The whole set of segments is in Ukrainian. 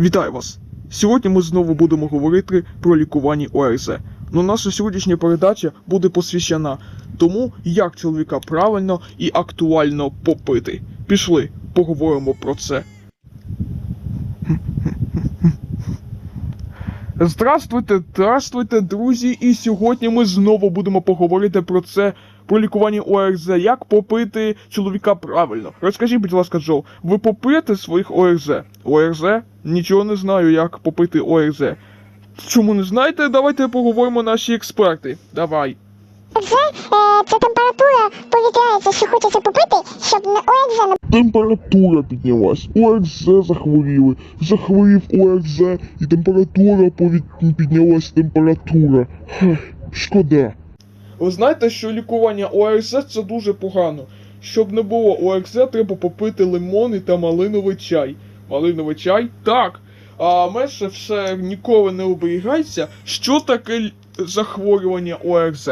Вітаю вас! Сьогодні ми знову будемо говорити про лікування ОРЗ. Но наша сьогоднішня передача буде посвящена тому, як чоловіка правильно і актуально попити. Пішли, поговоримо про це. Здравствуйте, здравствуйте, друзі! І сьогодні ми знову будемо поговорити про це, про лікування ОРЗ, як попити чоловіка правильно. Розкажіть, будь ласка, Джо, ви попите своїх ОРЗ? ОРЗ? Нічого не знаю, як попити ОРЗ. Чому не знаєте? Давайте поговоримо наші експерти. Давай. Вже е, це температура повітряється, що хочеться попити, щоб не не Температура піднялась, ОРЗ захворіли, захворів ОРЗ і температура повід... піднялась температура. Хех, шкода. Ви знаєте, що лікування ОРЗ це дуже погано. Щоб не було ОРЗ, треба попити лимонний та малиновий чай. Малиновий чай? Так. А менше все ніколи не оберігайся. Що таке захворювання ОРЗ?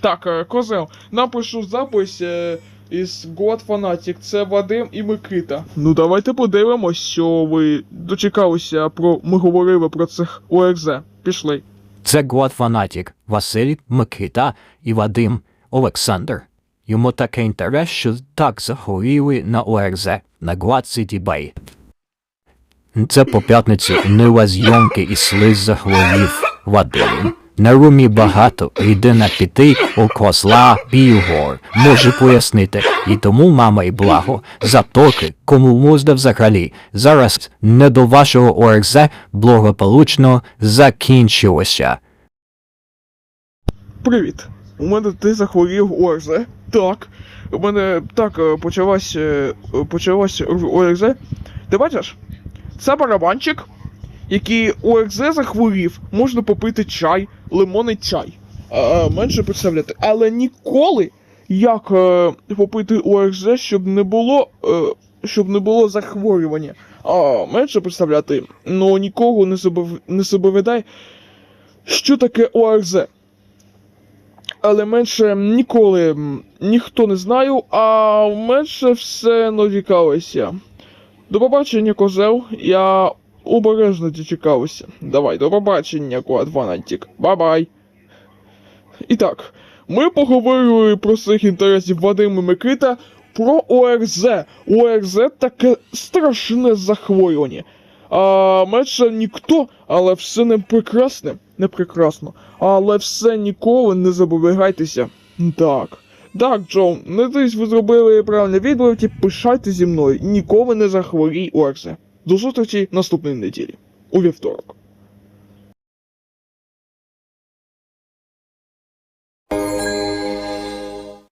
Так, е, козел, напишу запис е, із God Fanatic. Це Вадим і Микита. Ну давайте подивимось, що ви дочекалися про. Ми говорили про цих ОРЗ. Пішли. Це Гуат Фанатік, Василь, Микита і Вадим Олександр. Йому такий інтерес, що так захворіли на ОРЗ на Гуат Сіті Бей. Це по п'ятницю нила зйомки і слиз захворів Вадим. На румі багато, єдина піти у козла Білгор, може пояснити. І тому мама і благо, затоки, кому можна взагалі. Зараз не до вашого ОРЗ благополучно закінчилося. Привіт. У мене ти захворів ОРЗ. Так. У мене так е, почалась, е, почалась ОРЗ. Ти бачиш? Це барабанчик, який ОРЗ захворів. Можна попити чай, лимонний чай. А, менше представляти. Але ніколи як е, попити ОРЗ, щоб не було. Е, щоб не було захворювання. А менше представляти. Ну нікого не, забов... не забовідай, що таке ОРЗ але менше ніколи ніхто не знаю, а менше все навікалося. До побачення, козел. Я обережно дочекався. Давай, до побачення, Квадванантік. Бай-бай. І так, ми поговорили про своїх інтересів Вадим і Микита про ОРЗ. ОРЗ таке страшне захворювання. А менше ніхто, але все не прекрасне, не прекрасно. Але все ніколи не заберігайтеся. Так. Так, Джон, надіюсь, ви зробили правильну відповідь, пишайте зі мною. Ніколи не захворій Орсе. До зустрічі наступної неділі. У вівторок.